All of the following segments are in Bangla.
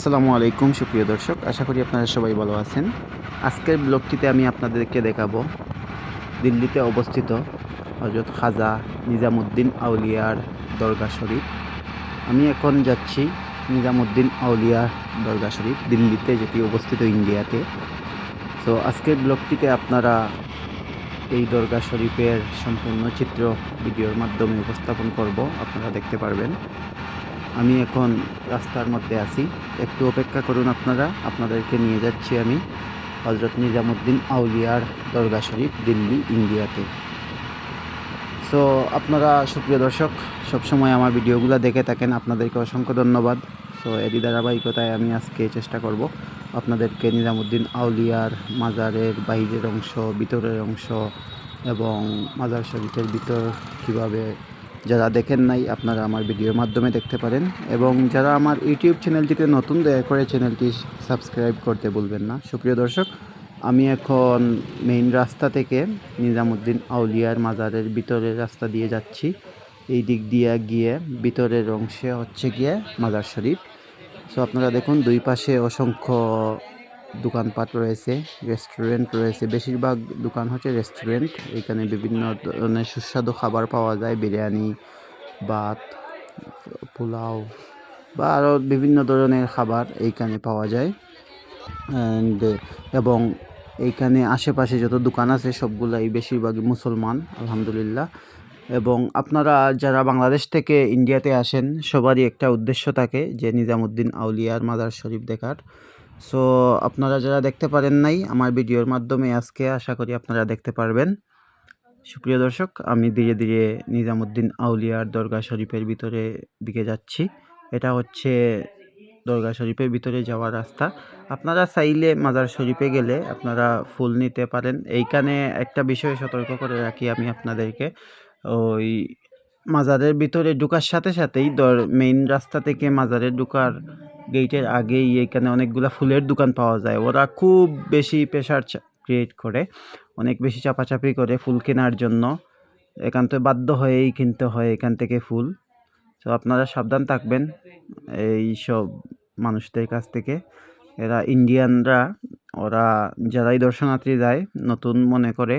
আসসালামু আলাইকুম, সুপ্রিয় দর্শক। আশা করি আপনারা সবাই ভালো আছেন। আজকের ব্লগটিতে আমি আপনাদেরকে দেখাবো দিল্লিতে অবস্থিত হজরত খাজা নিজামুদ্দিন আউলিয়ার দরগা শরীফ। আমি এখন যাচ্ছি নিজামুদ্দিন আউলিয়া দরগা শরীফ, দিল্লিতে, যেটি অবস্থিত ইন্ডিয়াতে। তো আজকের ব্লগটিতে আপনারা এই দরগা শরীফের সম্পূর্ণ চিত্র, ভিডিওর মাধ্যমে উপস্থাপন করব, আপনারা দেখতে পারবেন। আমি এখন রাস্তার মধ্যে আছি। একটু অপেক্ষা করুন আপনারা, আপনাদেরকে নিয়ে যাচ্ছি আমি হজরত নিজামুদ্দিন আউলিয়ার দরগা শরীফ, দিল্লি, ইন্ডিয়াতে। সো আপনারা সুপ্রিয় দর্শক, সবসময় আমার ভিডিওগুলো দেখে থাকেন, আপনাদেরকে অসংখ্য ধন্যবাদ। সো এরই ধারাবাহিকতায় আমি আজকে চেষ্টা করব আপনাদেরকে নিজামুদ্দিন আউলিয়ার মাজারের বাইরের অংশ, ভিতরের অংশ এবং মাজার শরীফের ভিতর কীভাবে যারা দেখেন নাই, আপনারা আমার ভিডিওর মাধ্যমে দেখতে পারেন। এবং যারা আমার ইউটিউব চ্যানেলটিতে নতুন, দয়া করে চ্যানেলটি সাবস্ক্রাইব করতে ভুলবেন না। সুপ্রিয় দর্শক, আমি এখন মেইন রাস্তা থেকে নিজামুদ্দিন আউলিয়ার মাজারের ভিতরের রাস্তা দিয়ে যাচ্ছি। এই দিক দিয়ে গিয়ে ভিতরের অংশে হচ্ছে গিয়ে মাজার শরীফ। সো আপনারা দেখুন, দুই পাশে অসংখ্য দোকানপাট রয়েছে রেস্টুরেন্ট রয়েছে। বেশিরভাগ দোকান হচ্ছে রেস্টুরেন্ট এখানে বিভিন্ন ধরনের সুস্বাদু খাবার পাওয়া যায়, বিরিয়ানি, ভাত, পোলাও বা আরও বিভিন্ন ধরনের খাবার এইখানে পাওয়া যায়। অ্যান্ড এবং এইখানে আশেপাশে যত দোকান আছে, সবগুলাই বেশিরভাগই মুসলমান, আলহামদুলিল্লাহ। এবং আপনারা যারা বাংলাদেশ থেকে ইন্ডিয়াতে আসেন, সবারই একটা উদ্দেশ্য থাকে যে নিজামুদ্দিন আউলিয়ার মাদার শরীফ দেখার। সো আপনারা যারা দেখতে পারেন নাই আমার ভিডিওর মাধ্যমে আজকে আশা করি আপনারা দেখতে পারবেন। সুপ্রিয় দর্শক, আমি ধীরে ধীরে নিজামুদ্দিন আউলিয়ার দরগা শরীফের ভিতরে দিকে যাচ্ছি। এটা হচ্ছে দরগা শরীফের ভিতরে যাওয়ার রাস্তা। আপনারা চাইলে মাজার শরীফে গেলে আপনারা ফুল নিতে পারেন। এইখানে একটা বিষয়ে সতর্ক করে রাখি আমি আপনাদেরকে। ওই মাজারের ভিতরে ঢুকার সাথে সাথেই মেইন রাস্তা থেকে মাজারে ঢুকার গেটের আগেই এখানে অনেকগুলা ফুলের দোকান পাওয়া যায়। ওরা খুব বেশি প্রেশার ক্রিয়েট করে, অনেক বেশি চাপাচাপি করে ফুল কেনার জন্য। একান্ত বাধ্য হয়েই কিনতে হয় এখান থেকে ফুল। তো আপনারা সাবধান থাকবেন এই সব মানুষদের কাছ থেকে। এরা ইন্ডিয়ানরা ওরা যারাই দর্শনার্থী যায়, নতুন মনে করে,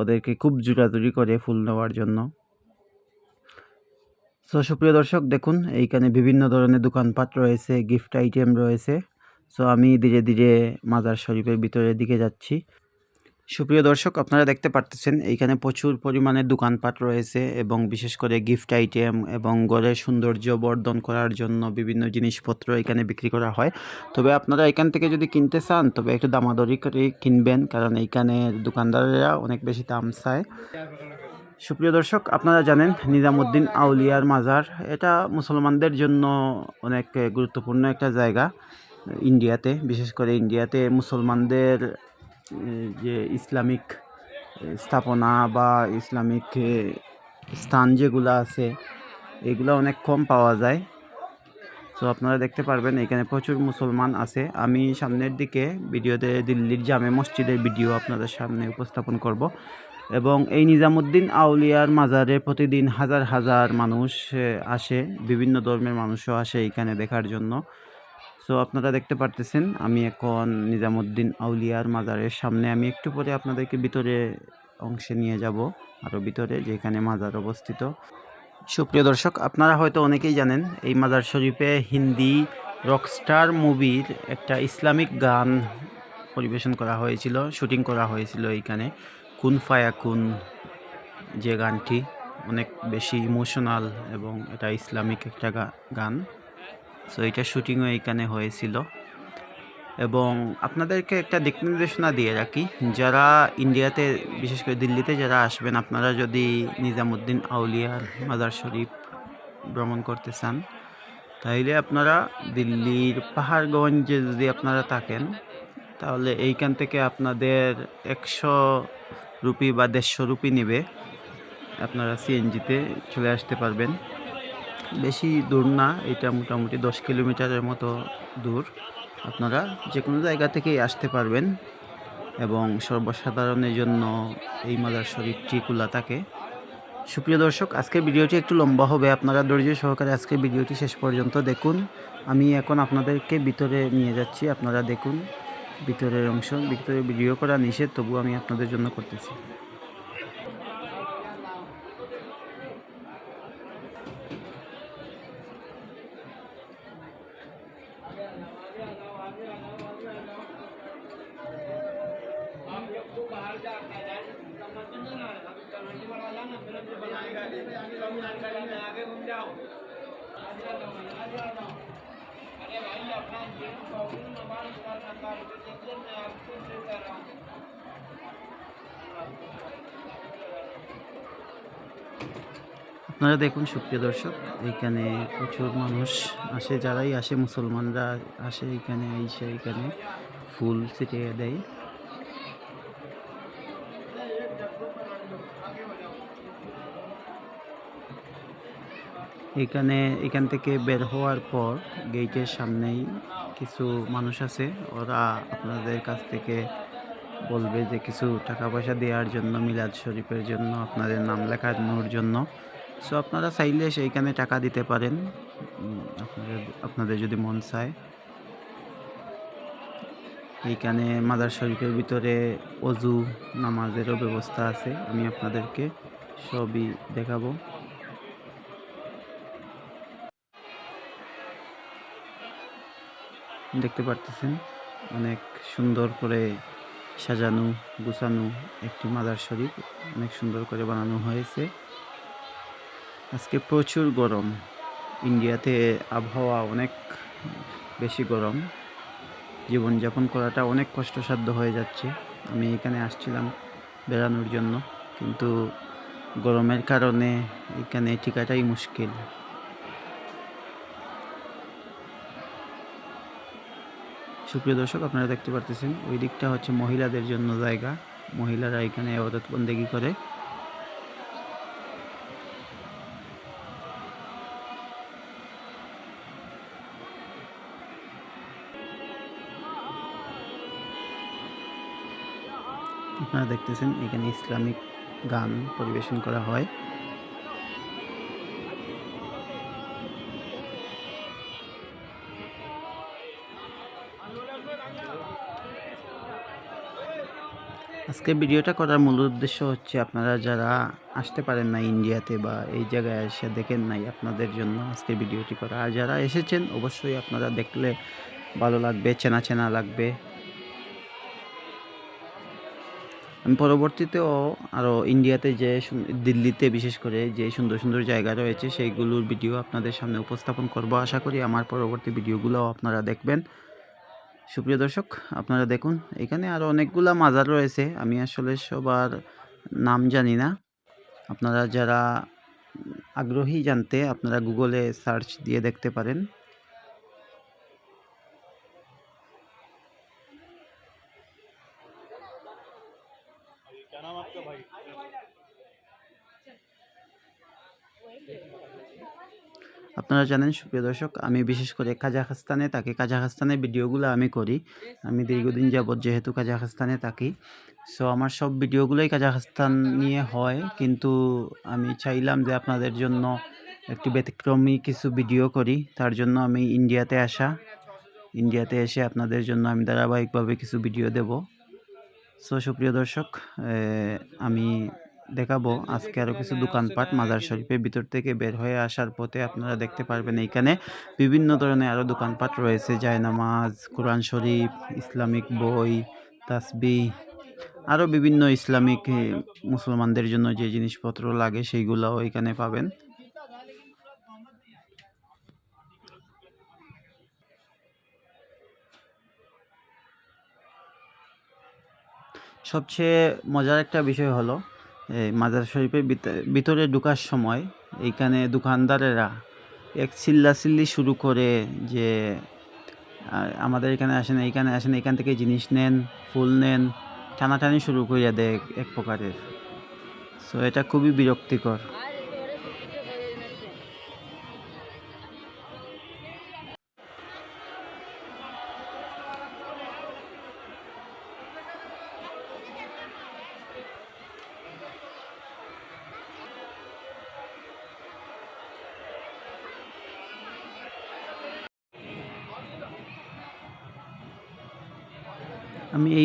ওদেরকে খুব জোরাজুরি করে ফুল নেওয়ার জন্য। সো সুপ্রিয় দর্শক, দেখুন, এইখানে বিভিন্ন ধরনের দোকানপাট রয়েছে গিফট আইটেম রয়েছে। সো আমি ধীরে ধীরে মাজার শরীফের ভিতরের দিকে যাচ্ছি। সুপ্রিয় দর্শক, আপনারা দেখতে পারতেছেন, এইখানে প্রচুর পরিমাণে দোকানপাট রয়েছে এবং বিশেষ করে গিফট আইটেম এবং ঘরের সৌন্দর্য বর্ধন করার জন্য বিভিন্ন জিনিসপত্র এখানে বিক্রি করা হয়। তবে আপনারা এখান থেকে যদি কিনতে চান, তবে একটু দামাদরি করে কিনবেন, কারণ এইখানে দোকানদারেরা অনেক বেশি দাম চায়। সুপ্রিয় দর্শক, আপনারা জানেন নিজামুদ্দিন আউলিয়ার মাজার। এটা মুসলমানদের জন্য অনেক গুরুত্বপূর্ণ একটা জায়গা ইন্ডিয়াতে। বিশেষ করে ইন্ডিয়াতে মুসলমানদের, যে ইসলামিক স্থাপনা বা ইসলামিক স্থান যেগুলো আছে, এগুলো অনেক কম পাওয়া যায়। তো আপনারা দেখতে পারবেন, এখানে প্রচুর মুসলমান আছে। আমি সামনের দিকে, ভিডিওতে দিল্লির জামে মসজিদের ভিডিও আপনাদের সামনে উপস্থাপন করব। এবং এই নিজামুদ্দিন আউলিয়ার মাজারে প্রতিদিন হাজার হাজার মানুষ আসে। বিভিন্ন ধর্মের মানুষও আসে এখানে দেখার জন্য। সো আপনারা দেখতে পারতেছেন, আমি এখন নিজামুদ্দিন আউলিয়ার মাজারের সামনে। আমি একটু পরে আপনাদেরকে ভিতরে অংশে নিয়ে যাব আরও ভিতরে, যেখানে মাজার অবস্থিত। সুপ্রিয় দর্শক, আপনারা হয়তো অনেকেই জানেন, এই মাজার শরীফে হিন্দি রকস্টার মুভির একটা ইসলামিক গান পরিবেশন করা হয়েছিল, শুটিং করা হয়েছিল এইখানে। কুন ফায়া কুন যে গানটি অনেক বেশি ইমোশনাল এবং এটা ইসলামিক একটা গান। সো এটা শুটিংও এইখানে হয়েছিল। এবং আপনাদেরকে একটা দিক নির্দেশনা দিয়ে রাখি, যারা ইন্ডিয়াতে, বিশেষ করে দিল্লিতে যারা আসবেন, আপনারা যদি নিজামুদ্দিন আউলিয়ার মাজার শরীফ ভ্রমণ করতে চান, তাইলে আপনারা দিল্লির পাহাড়গঞ্জে যদি আপনারা থাকেন, তাহলে এইখান থেকে আপনাদের একশো রুপি বা দেড়শো রুপি নেবে। আপনারা সিএনজিতে চলে আসতে পারবেন। বেশি দূর না, এটা মোটামুটি দশ কিলোমিটারের মতো দূর। আপনারা যে কোনো জায়গা থেকেই আসতে পারবেন এবং সর্বসাধারণের জন্য এই মাজার শরীফটি খোলা থাকে। সুপ্রিয় দর্শক, আজকের ভিডিওটি একটু লম্বা হবে। আপনারা ধৈর্য সহকারে আজকের ভিডিওটি শেষ পর্যন্ত দেখুন। আমি এখন আপনাদেরকে ভিতরে নিয়ে যাচ্ছি। আপনারা দেখুন। ভিতরের অংশ ভিতরে ভিডিও করা নিষেধ তবু আমি আপনাদের জন্য করতেছি। আপনারা দেখুন, সুপ্রিয় দর্শক, এইখানে প্রচুর মানুষ আসে, যারাই আসে, মুসলমানরা আসে এখানে এসে এখানে ফুল ছিটিয়ে দেয়। এখানে, এখান থেকে বের হওয়ার পর গেটের সামনেই কিছু মানুষ আছে। ওরা আপনাদের কাছ থেকে বলবে যে কিছু টাকা পয়সা দেওয়ার জন্য, মিলাদ শরীফের জন্য, আপনাদের নাম লেখানোর জন্য। সো আপনারা চাইলে সেইখানে টাকা দিতে পারেন। আপনাদের আপনাদের যদি মন চায়। এইখানে মাদার শরীফের ভিতরে অজু, নামাজেরও ব্যবস্থা আছে। আমি আপনাদেরকে সবই দেখাবো। দেখতে পারতেছেন। অনেক সুন্দর করে সাজানো, গুছানো একটি মাদার শরীফ অনেক সুন্দর করে বানানো হয়েছে। আজকে প্রচুর গরম। ইন্ডিয়াতে আবহাওয়া অনেক বেশি গরম। জীবনযাপন করাটা অনেক কষ্টসাধ্য হয়ে যাচ্ছে। আমি এখানে আসছিলাম বেড়ানোর জন্য, কিন্তু গরমের কারণে এখানে টিকাটাই মুশকিল। সুপ্রিয় দর্শক, আপনারা দেখতে পারতেছেন, ওই দিকটা হচ্ছে মহিলাদের জন্য জায়গা। মহিলারা এখানে আবাদত বন্দেগি করে। আপনারা দেখতেছেন, এখানে ইসলামিক গান পরিবেশন করা হয়। আজকে ভিডিওটা করার মূল উদ্দেশ্য হচ্ছে আপনারা যারা আসতে পারেন না ইন্ডিয়াতে বা এই জায়গায় এসে দেখেন নাই আপনাদের জন্য আজকে ভিডিওটি করা। আর যারা এসেছেন, অবশ্যই আপনারা দেখলে ভালো লাগবে, চেনা চেনা লাগবে। আমি পরবর্তীতেও আরও ইন্ডিয়াতে যে দিল্লিতে বিশেষ করে যে সুন্দর সুন্দর জায়গা রয়েছে, সেইগুলোর ভিডিও আপনাদের সামনে উপস্থাপন করব। আশা করি আমার পরবর্তী ভিডিওগুলো আপনারা দেখবেন। সুপ্রিয় দর্শক আপনারা দেখুন এখানে আরও অনেকগুলা মাজার রয়েছে আমি আসলে সবার নাম জানি না আপনারা যারা আগ্রহী জানতে আপনারা গুগলে সার্চ দিয়ে দেখতে পারেন क्या नाम आपका भाई আপনারা জানেন, সুপ্রিয় দর্শক, আমি বিশেষ করে কাজাখস্তানে থাকি। কাজাখস্তানের ভিডিওগুলো আমি করি। আমি দীর্ঘদিন যাবৎ যেহেতু কাজাখস্তানে থাকি। সো আমার সব ভিডিওগুলোই কাজাখস্তান নিয়ে হয়। কিন্তু আমি চাইলাম যে আপনাদের জন্য একটু ব্যতিক্রমী কিছু ভিডিও করি। তার জন্য আমি ইন্ডিয়াতে আসা। ইন্ডিয়াতে এসে আপনাদের জন্য আমি ধারাবাহিকভাবে কিছু ভিডিও দেব। সো সুপ্রিয় দর্শক আমি দেখাবো। আজকে আরও কিছু দোকানপাট মাজার শরীফের ভিতর থেকে বের হয়ে আসার পথে আপনারা দেখতে পারবেন এইখানে বিভিন্ন ধরনের আরও দোকানপাট রয়েছে। জায়নামাজ, কোরআন শরীফ, ইসলামিক বই তাসবি আরও বিভিন্ন ইসলামিক মুসলমানদের জন্য যে জিনিসপত্র লাগে সেইগুলোও এখানে পাবেন। সবচেয়ে মজার একটা বিষয় হলো এই মাজার শরীফের ভিত- ভিতরে ঢুকার সময় এইখানে দোকানদারেরা এক চিল্লাচিল্লি শুরু করে যে আমাদের এখানে আসেন, এইখানে আসেন এখান থেকে জিনিস নেন, ফুল নেন, টানাটানি শুরু করিয়া দেয় এক প্রকারের। সো এটা খুবই বিরক্তিকর।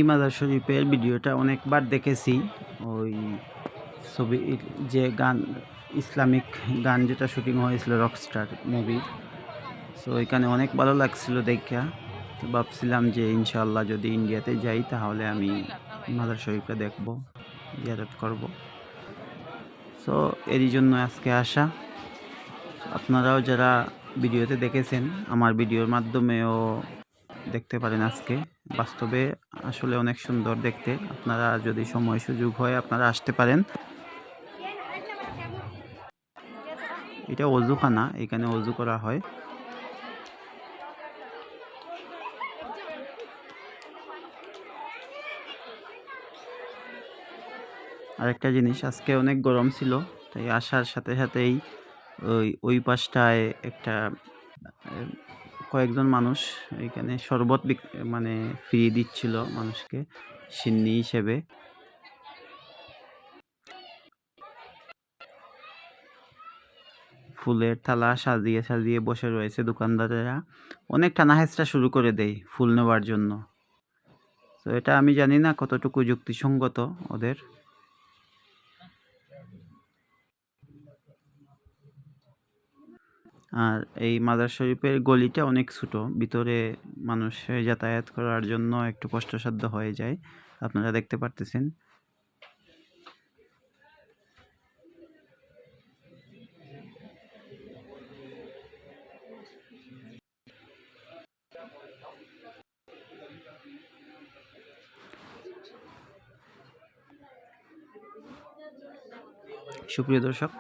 মাদার শরীফের ভিডিওটা অনেকবার দেখেছি। ওই ছবি, যে গান, ইসলামিক গান যেটা শুটিং হয়েছিল রকস্টার মুভি সো এখানে অনেক ভালো লাগছিল দেখা তো ভাবছিলাম যে ইনশাল্লাহ যদি ইন্ডিয়াতে যাই, তাহলে আমি মাদার শরীফটা দেখব, জিয়ারত করব। সো এরই জন্য আজকে আসা। আপনারাও যারা ভিডিওতে দেখেছেন, আমার ভিডিওর মাধ্যমেও দেখতে পারেন আজকে। বাস্তবে আসলে অনেক সুন্দর দেখতে। আপনারা যদি সময় সুযোগ হয় আপনারা আসতে পারেন। এটা অজুখানা, এখানে অজু করা হয়। আরেকটা জিনিস, আজকে অনেক গরম ছিল, তাই আসার সাথে সাথেই ওই ওই পাশটায় একটা কয়েকজন মানুষ এখানে শরবত মানে ফ্রি দিচ্ছিল মানুষকে, সিন্নি হিসেবে। ফুলের থালা সাজিয়ে সাজিয়ে বসে রয়েছে দোকানদারেরা। অনেক টানাহেঁচড়া শুরু করে দেয় ফুল নেওয়ার জন্য। তো এটা আমি জানি না কতটুকু যুক্তিসঙ্গত ওদের। আর এই মাদার শরীফের গলিটা অনেক ছোটো। ভিতরে মানুষ যাতায়াত করার জন্য একটু কষ্টসাধ্য হয়ে যায়। আপনারা দেখতে পারতেছেন। সুপ্রিয় দর্শক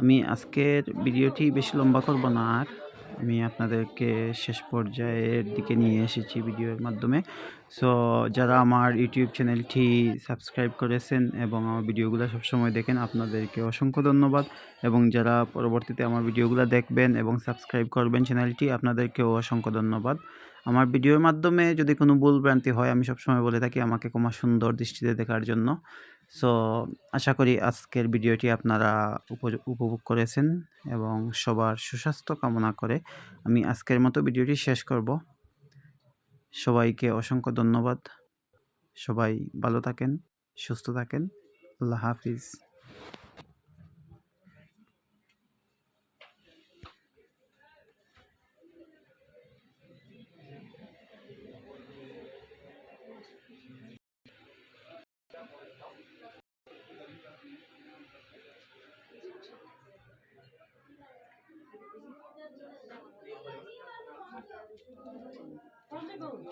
আমি আজকের ভিডিওটি বেশি লম্বা করব না, আর আমি আপনাদেরকে শেষ পর্যায়ের দিকে নিয়ে এসেছি ভিডিওর মাধ্যমে। সো যারা আমার ইউটিউব চ্যানেলটি সাবস্ক্রাইব করেছেন এবং আমার ভিডিওগুলো সবসময় দেখেন, আপনাদেরকে অসংখ্য ধন্যবাদ। এবং যারা পরবর্তীতে আমার ভিডিওগুলো দেখবেন এবং সাবস্ক্রাইব করবেন চ্যানেলটি, আপনাদেরকেও অসংখ্য ধন্যবাদ। আমার ভিডিওর মাধ্যমে যদি কোনো ভুল ভ্রান্তি হয়, আমি সবসময় বলে থাকি, আমাকে ক্ষমা সুন্দর দৃষ্টিতে দেখার জন্য। সো আশা করি আজকের ভিডিওটি আপনারা উপভোগ করেছেন এবং সবার সুস্বাস্থ্য কামনা করে আমি আজকের মতো ভিডিওটি শেষ করব। সবাইকে অসংখ্য ধন্যবাদ। সবাই ভালো থাকেন, সুস্থ থাকেন। আল্লাহ হাফিজ। 当这个宇宙。